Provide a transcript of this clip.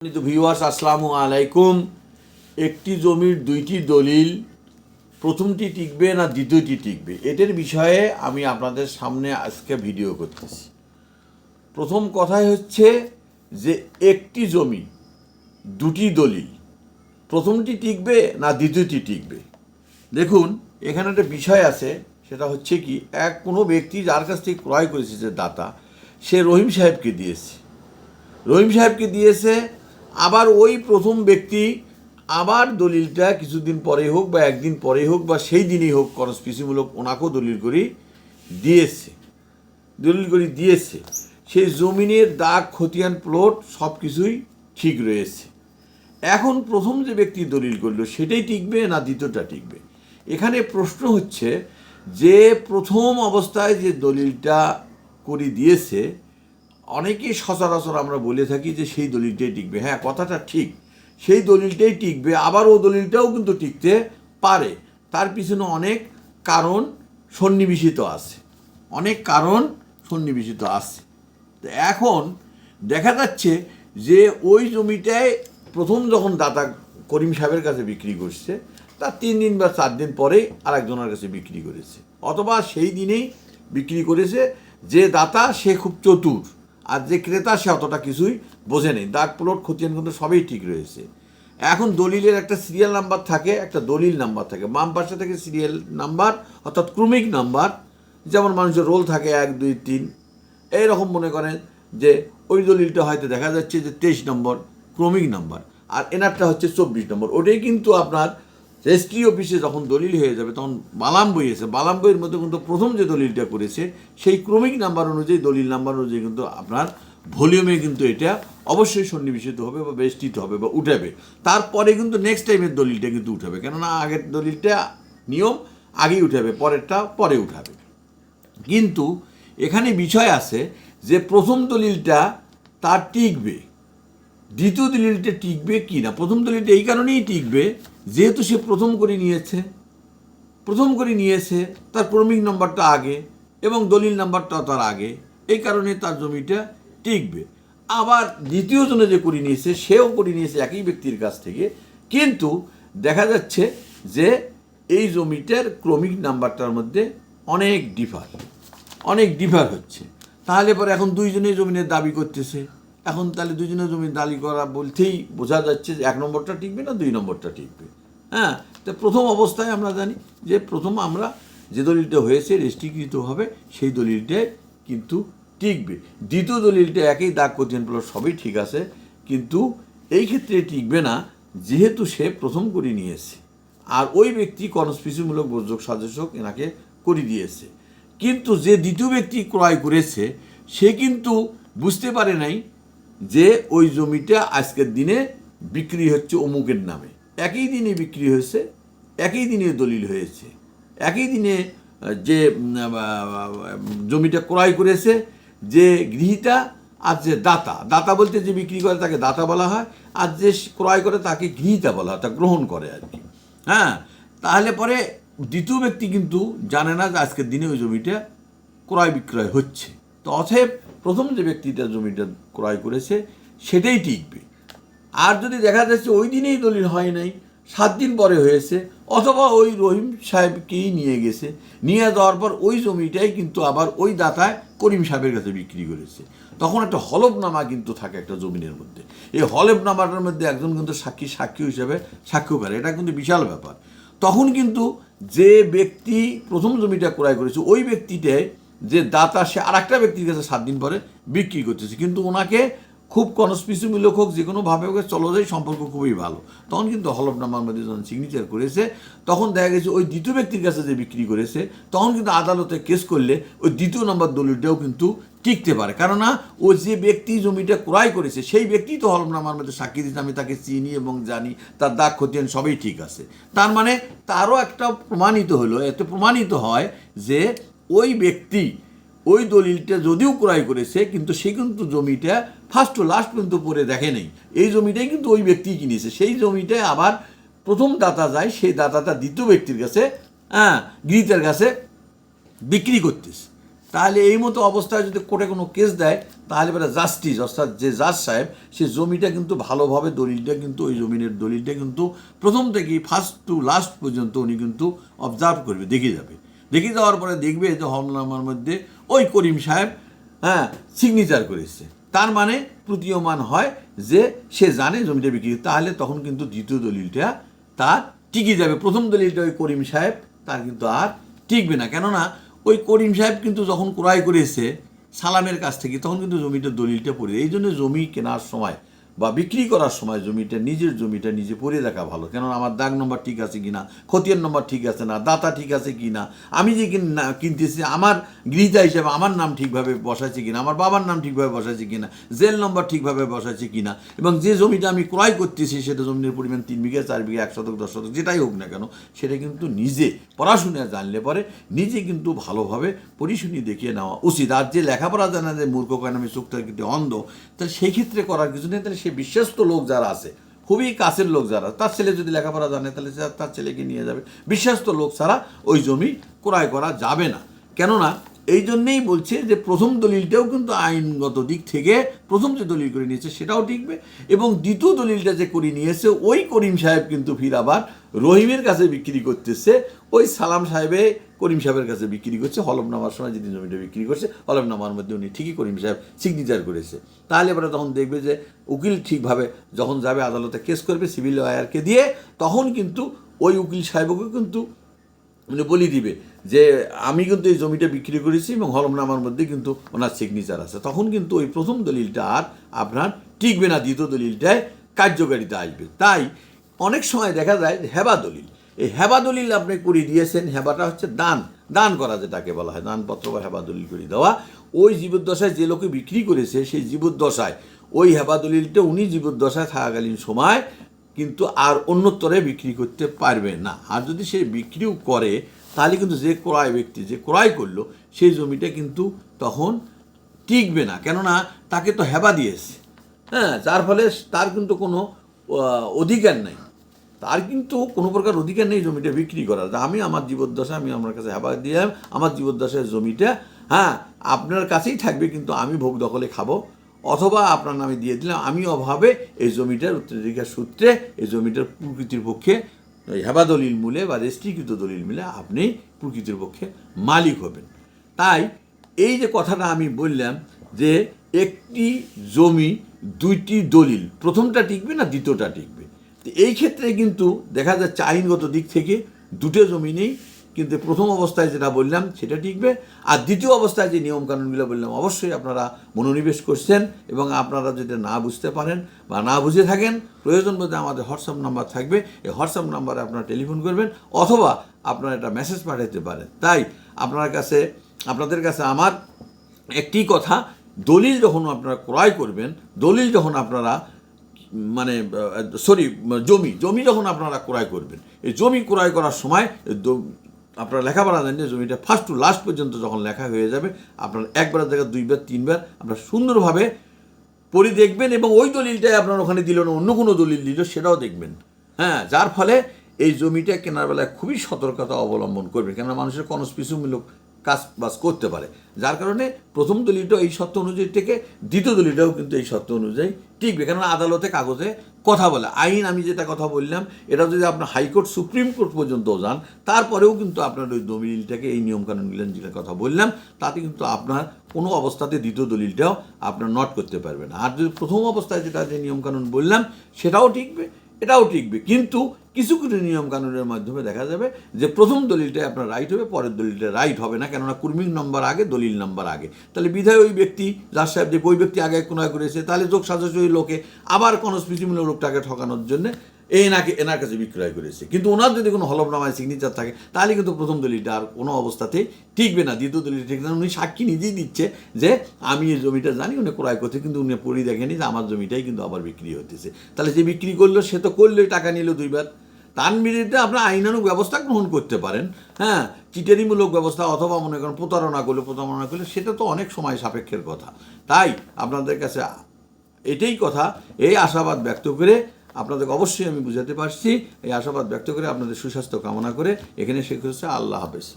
সম্মানিত ভিউয়ার্স আসসালামু আলাইকুম। একটি জমির দুইটি দলিল, প্রথমটি টিকবে না দ্বিতীয়টি টিকবে? এটার বিষয়ে আমি আপনাদের সামনে আজকে ভিডিও করতেছি। প্রথম কথাই হচ্ছে যে, একটি জমি, দুটি দলিল, প্রথমটি টিকবে না দ্বিতীয়টি টিকবে? দেখুন, এখানে একটা বিষয় আছে, সেটা হচ্ছে কি, এক, কোনো ব্যক্তি যার কাছ থেকে ক্রয় করেছে যে দাতা, সে রহিম সাহেবকে দিয়েছে। রহিম সাহেবকে দিয়েছে আবার ওই প্রথম ব্যক্তি আবার দলিলটা কিছুদিন পরে হোক বা একদিন পরে হোক বা সেই দিনই হোক কনস্পিসিমূলক ওনাকেও দলিল করি দিয়েছে। দলিল করি দিয়েছে। সেই জমিনের দাগ, খতিয়ান, প্লট সব কিছুই ঠিক রয়েছে। এখন প্রথম যে ব্যক্তি দলিল করল, সেটাই টিকবে না দ্বিতীয়টা টিকবে? এখানে প্রশ্ন হচ্ছে যে প্রথম অবস্থায় যে দলিলটা করে দিয়েছে অনেকেই সচরাচর আমরা বলে থাকি যে সেই দলিলটাই টিকবে। হ্যাঁ কথাটা ঠিক। সেই দলিলটাই টিকবে, আবার ও দলিলটাও কিন্তু টিকতে পারে। তার পিছনে অনেক কারণ সন্নিবেশিত আছে। অনেক কারণ সন্নিবেশিত আছে। তো এখন দেখা যাচ্ছে যে ওই জমিটায় প্রথম যখন দাতা করিম সাহেবের কাছে বিক্রি করছে, তার তিন দিন বা চার দিন পরেই আরেকজনের কাছে বিক্রি করেছে। অথবা সেই দিনেই বিক্রি করেছে যে দাতা সে খুব চতুর। আর যে ক্রেতা, সে অতটা কিছুই বোঝে নেই। দাগ, প্লট, খতিয়ান কিন্তু সবই ঠিক রয়েছে। এখন দলিলের একটা সিরিয়াল নাম্বার থাকে, একটা দলিল নাম্বার থাকে। বাম পাশে থেকে সিরিয়াল নাম্বার অর্থাৎ ক্রমিক নাম্বার যেমন মানুষের রোল থাকে এক, দুই, তিন। এইরকম মনে করেন যে ওই দলিলটা হয়তো দেখা যাচ্ছে যে তেইশ নম্বর ক্রমিক নাম্বার আর এনারটা হচ্ছে চব্বিশ নম্বর। ওটাই কিন্তু আপনার রেজিস্ট্রি অফিসে যখন দলিল হয়ে যাবে, তখন বালাম বই আছে। বালাম বইয়ের মধ্যে কিন্তু প্রথম যে দলিলটা করেছে, সেই ক্রমিক নাম্বার অনুযায়ী, দলিল নাম্বার অনুযায়ী কিন্তু আপনার ভলিউমে কিন্তু এটা অবশ্যই সন্নিবেশিত হবে বা বেষ্টিত হবে বা উঠাবে। তারপরে কিন্তু নেক্সট টাইমের দলিলটা কিন্তু উঠাবে। কেননা আগের দলিলটা নিয়ম আগেই উঠাবে, পরেরটা পরে উঠাবে। কিন্তু এখানে বিষয় আছে যে প্রথম দলিলটা তার টিকবে। দ্বিতীয় দলিলটা টিকবে কি না? প্রথম দলিলটা এই কারণেই টিকবে, যেহেতু সে প্রথম করে নিয়েছে। প্রথম করে নিয়েছে, তার ক্রমিক নম্বরটা আগে এবং দলিল নাম্বারটা তার আগে। এই কারণে তার জমিটা টিকবে। আবার দ্বিতীয় জনে যে করে নিয়েছে, সেও করে নিয়েছে একই ব্যক্তির কাছ থেকে। কিন্তু দেখা যাচ্ছে যে এই জমিটার ক্রমিক নাম্বারটার মধ্যে অনেক ডিফার অনেক ডিফার হচ্ছে। তাহলে পরে এখন দুইজনে জমিনের দাবি করতেছে। এখন তাহলে দুজনে জমি দাবি করা বলতেই বোঝা যাচ্ছে যে এক নম্বরটা টিকবে না, দুই নম্বরটা টিকবে। হ্যাঁ তো প্রথম অবস্থায় আমরা জানি যে প্রথম আমরা যে দলিলটা হয়েছে রেজিস্ট্রিকৃত হবে, সেই দলিলটাই কিন্তু টিকবে। দ্বিতীয় দলিলটা একই দাগ করছেন প্লট সবই ঠিক আছে, কিন্তু এই ক্ষেত্রে টিকবে না, যেহেতু সে প্রথম করে নিয়েছে। আর ওই ব্যক্তি কনস্পিসিমূলক বোঝক সাজেশক এনাকে করে দিয়েছে। কিন্তু যে দ্বিতীয় ব্যক্তি ক্রয় করেছে, সে কিন্তু বুঝতে পারে নাই যে ওই জমিটা আজকের দিনে বিক্রি হচ্ছে অমুকের নামে। একই দিনে বিক্রি হয়েছে, একই দিনে দলিল হয়েছে, একই দিনে যে জমিটা ক্রয় করেছে, যে গৃহীতা আর যে দাতা। দাতা বলতে যে বিক্রি করে তাকে দাতা বলা হয়, আর যে ক্রয় করে তাকে গৃহীতা বলা হয়, তা গ্রহণ করে আর কি। হ্যাঁ? তাহলে পরে দ্বিতীয় ব্যক্তি কিন্তু জানে না যে আজকের দিনে ওই জমিটা ক্রয় বিক্রয় হচ্ছে। তো অতএব প্রথম যে ব্যক্তিটা জমিটা ক্রয় করেছে, সেটাই টিকবে। আর যদি দেখা যাচ্ছে ওই দিনেই দলিল হয় নাই, সাত দিন পরে হয়েছে, অথবা ওই রহিম সাহেবকেই নিয়ে গেছে, নিয়ে যাওয়ার পর ওই জমিটাই কিন্তু আবার ওই দাতায় করিম সাহেবের কাছে বিক্রি করেছে। তখন একটা হলফনামা কিন্তু থাকে একটা জমিনের মধ্যে। এই হলফনামাটার মধ্যে একজন কিন্তু সাক্ষী সাক্ষী হিসেবে সাক্ষ্য করে এটা কিন্তু বিশাল ব্যাপার। তখন কিন্তু যে ব্যক্তি প্রথম জমিটা ক্রয় করেছে, ওই ব্যক্তিটাই যে দাতা, সে আর একটা ব্যক্তির কাছে সাত দিন পরে বিক্রি করতেছে। কিন্তু ওনাকে খুব কনস্পিসিমূলক হোক, যে কোনোভাবে হোক চলো যায় সম্পর্ক খুবই ভালো। তখন কিন্তু হলফনামার মধ্যে যখন সিগনেচার করেছে, তখন দেখা গেছে ওই দ্বিতীয় ব্যক্তির কাছে যে বিক্রি করেছে, তখন কিন্তু আদালতে কেস করলে ওই দ্বিতীয় নম্বর দলিলটাও কিন্তু টিকতে পারে। কেননা ও যে ব্যক্তি জমিটা ক্রয় করেছে, সেই ব্যক্তি তো হলফনামার মধ্যে সাক্ষী দিতে আমি তাকে চিনি এবং জানি, তার দাগ খতিয়ান সবই ঠিক আছে। তার মানে তারও একটা প্রমাণিত হলো, এতে প্রমাণিত হয় যে ওই ব্যক্তি ওই দলিলটা যদিও ক্রয় করেছে, কিন্তু সে কিন্তু জমিটা ফার্স্ট টু লাস্ট পর্যন্ত পরে দেখে নেই। এই জমিটাই কিন্তু ওই ব্যক্তি কিনেছে। সেই জমিটায় আবার প্রথম দাতা যায়, সেই দাতাটা দ্বিতীয় ব্যক্তির কাছে হ্যাঁ গৃহীতের কাছে বিক্রি করতেছে। তাহলে এই মতো অবস্থায় যদি কোর্টে কোনো কেস দেয়, তাহলে এবারে জাস্টিস অর্থাৎ যে জাজ সাহেব, সে জমিটা কিন্তু ভালোভাবে দলিলটা কিন্তু, ওই জমিনের দলিলটা কিন্তু প্রথম থেকেই ফার্স্ট টু লাস্ট পর্যন্ত উনি কিন্তু অবজার্ভ করবে, দেখে যাবে। দেখে যাওয়ার পরে দেখবে যে হলনামার মধ্যে ওই করিম সাহেব হ্যাঁ সিগনেচার করেছে তার মানে প্রতীয়মান হয় যে সে জানে জমিটা বিক্রি তাহলে তখন কিন্তু দ্বিতীয় দলিলটা তার টিকে যাবে। প্রথম দলিলটা ওই করিম সাহেব, তার কিন্তু আর টিকবে না। কেননা ওই করিম সাহেব কিন্তু যখন ক্রয় করেছে সালামের কাছ থেকে, তখন কিন্তু জমিটার দলিলটা পড়ে। এই জন্য জমি কেনার সময় বা বিক্রি করার সময় জমিটা, নিজের জমিটা নিজে পড়ে দেখা ভালো। কেননা আমার দাগ নম্বর ঠিক আছে কি না খতিয়ান নম্বর ঠিক আছে না, দাতা ঠিক আছে কিনা, আমি যে কিন- না- কিনতেছি, আমার গৃহীতা হিসেবে আমার নাম ঠিকভাবে বসাচ্ছি কিনা, আমার বাবার নাম ঠিকভাবে বসাচ্ছি কিনা, জেল নম্বর ঠিকভাবে বসাচ্ছি কিনা, এবং যে জমিটা আমি ক্রয় করতেছি সেটা জমির পরিমাণ তিন বিঘা, চার বিঘা, এক শতক, দশ শতক, যেটাই হোক না কেন, সেটা কিন্তু নিজে পড়াশুনে জানলে পরে নিজে কিন্তু ভালোভাবে পরিশুনি দেখিয়ে নেওয়া উচিত। আর যে লেখাপড়া জানা যে মূর্খ কেন আমি চোখটা কিন্তু অন্ধ তাহলে সেই ক্ষেত্রে করার কিছু নেই, তাহলে সে বিশ্বস্ত লোক যারা আছে, খুবই কাছের লোক যারা, তার ছেলে যদি লেখাপড়া জানে, তাহলে তার ছেলেকে নিয়ে যাবে। বিশ্বস্ত লোক ছাড়া ওই জমি ক্রয় করা যাবে না। কেননা, এই জন্যেই বলছে যে প্রথম দলিলটাও কিন্তু আইনগত দিক থেকে প্রথম যে দলিল করে নিয়েছে, সেটাও টিকবে এবং দ্বিতীয় দলিলটা যে করে নিয়েছে, ওই করিম সাহেব কিন্তু ফির আবার রহিমের কাছে বিক্রি করতেছে। ওই সালাম সাহেবে করিম সাহেবের কাছে বিক্রি করছে, হলফনামার সময় যেদিন জমিটা বিক্রি করছে, হলফনামার মধ্যে উনি ঠিকই করিম সাহেব সিগনেচার করেছে। তাহলে এবারে তখন দেখবে যে উকিল ঠিকভাবে যখন যাবে আদালতে কেস করবে সিভিল লয়ারকে দিয়ে তখন কিন্তু ওই উকিল সাহেবকে কিন্তু মানে বলি দিবে যে আমি কিন্তু এই জমিটা বিক্রি করেছি এবং হলমনামার মধ্যে কিন্তু ওনার সিগনেচার আছে। তখন কিন্তু ওই প্রথম দলিলটা আর আপনার টিকবে না, দ্বিতীয় দলিলটায় কার্যকারিতা আসবে। তাই অনেক সময় দেখা যায় হেবা দলিল। এই হেবা দলিল আপনি করে দিয়েছেন, হেবাটা হচ্ছে দান। দান করা যেটাকে বলা হয়, দানপত্র বা হেবা দলিল করে দেওয়া। ওই জীবদ্দশায় যে লোকে বিক্রি করেছে, সেই জীবদ্দশায়, ওই হেবা দলিলটা উনি জীবদ্দশায় থাকাকালীন সময় কিন্তু আর অন্যত্তরে বিক্রি করতে পারবে না। আর যদি সে বিক্রিও করে, তাহলে কিন্তু যে ক্রয় ব্যক্তি যে ক্রয় করল, সেই জমিটা কিন্তু তখন টিকবে না। কেননা তাকে তো হেবা দিয়েছে। হ্যাঁ যার ফলে তার কিন্তু কোনো অধিকার নাই। তার কিন্তু কোনো প্রকার অধিকার নেই জমিটা বিক্রি করার। আমি আমার জীবদ্দশা আমি আমার কাছে হেবা দিয়ে আমার জীবদ্দশার জমিটা হ্যাঁ আপনার কাছেই থাকবে কিন্তু আমি ভোগ দখলে খাব। অথবা আপনার নামে দিয়ে দিলাম, আমি অভাবে এই জমিটার উত্তরাধিকার সূত্রে, এই জমিটার প্রকৃতির পক্ষে হেবা দলিল মূলে বা রেস্ট্রিকৃত দলিল মিলে আপনি প্রকৃতির পক্ষে মালিক হবেন। তাই এই যে কথাটা আমি বললাম যে একটি জমি দুইটি দলিল, প্রথমটা টিকবে না দ্বিতীয়টা টিকবে? এই ক্ষেত্রে কিন্তু দেখা যাচ্ছে আইনগত দিক থেকে দুটো জমি নেই, কিন্তু প্রথম অবস্থায় যেটা বললাম সেটা টিকবে আর দ্বিতীয় অবস্থায় যে নিয়মকানুনগুলো বললাম, অবশ্যই আপনারা মনোনিবেশ করছেন এবং আপনারা যদি না বুঝতে পারেন বা না বুঝে থাকেন, প্রয়োজন বোধে আমাদের হোয়াটসঅ্যাপ নাম্বার থাকবে। এই হোয়াটসঅ্যাপ নাম্বারে আপনারা টেলিফোন করবেন অথবা আপনারা একটা মেসেজ পাঠাতে পারেন। তাই আপনার কাছে, আপনাদের কাছে আমার একটি কথা, দলিল যখন আপনারা ক্রয় করবেন, দলিল যখন আপনারা মানে সরি জমি জমি যখন আপনারা ক্রয় করবেন, এই জমি ক্রয় করার সময় আপনারা লেখাপড়া জানেন যে জমিটা ফার্স্ট টু লাস্ট পর্যন্ত যখন লেখা হয়ে যাবে, আপনারা একবার জায়গায় দুইবার, তিনবার আপনারা সুন্দরভাবে পড়ে দেখবেন এবং ওই দলিলটাই আপনার ওখানে দিল না অন্য কোনো দলিল দিল সেটাও দেখবেন। হ্যাঁ যার ফলে এই জমিটা কেনার বেলায় খুবই সতর্কতা অবলম্বন করবে কেননা মানুষের কনস্পিসুমূলক কাজ বাজ করতে পারে। যার কারণে প্রথম দলিলটা এই সত্য অনুযায়ী টেকে দ্বিতীয় দলিলটাও কিন্তু এই সত্য অনুযায়ী টিকবে। কেননা আদালতে কাগজে কথা বলে। আইন আমি যেটা কথা বললাম, এটা যদি আপনার হাইকোর্ট, সুপ্রিম কোর্ট পর্যন্ত যান, তারপরেও কিন্তু আপনার ওই দলিলটাকে এই নিয়মকানুনগুলো যেটা কথা বললাম, তাতে কিন্তু আপনার কোনো অবস্থাতে দ্বিতীয় দলিলটাও আপনার নট করতে পারবেন আর যদি প্রথম অবস্থায় যেটা যে নিয়মকানুন বললাম, সেটাও টিকবে, এটাও টিকবে। কিন্তু কিছু কিছু নিয়ম কানুনের মাধ্যমে দেখা যাবে যে প্রথম দলিলটাই আপনার রাইট হবে, পরের দলিলটা রাইট হবে না, কেননা কুর্মিক নম্বর আগে, দলিল নম্বর আগে। তাহলে বিধায় ওই ব্যক্তি যার সাহেব যে ওই ব্যক্তি আগে ক্রয় করেছে তাহলে যোগ সাজস ওই লোকে আবার কোনো স্মৃতিমূলক লোকটাকে ঠকানোর জন্য এনাকে এনার কাছে বিক্রয় করেছে কিন্তু ওনার যদি কোনো হলফনামায় সিগনেচার থাকে, তাহলে কিন্তু প্রথম দলিলটা আর কোনো অবস্থাতেই টিকবে না, দ্বিতীয় দলিল ঠিক না। উনি সাক্ষী নিজেই দিচ্ছে যে, আমি এই জমিটা জানি, উনি ক্রয় করতে কিন্তু উনি পড়ি দেখেনি যে আমার জমিটাই কিন্তু আবার বিক্রি হতেছে তাহলে যে বিক্রি করল, সে তো করলোই, টাকা নিল দুইবার। তার বিরুদ্ধে আপনার আইনানুক ব্যবস্থা গ্রহণ করতে পারেন। হ্যাঁ চিটেরিমূলক ব্যবস্থা অথবা মনে করেন প্রতারণা করলে প্রতারণা করলে সেটা তো অনেক সময় সাপেক্ষের কথা। তাই আপনাদের কাছে এটাই কথা, এই আশাবাদ ব্যক্ত করে আপনাদেরকে অবশ্যই আমি বুঝাতে পারছি। এই আশাবাদ ব্যক্ত করে আপনাদের সুস্বাস্থ্য কামনা করে এখানে শেখ হচ্ছে আল্লাহ হাফেজ।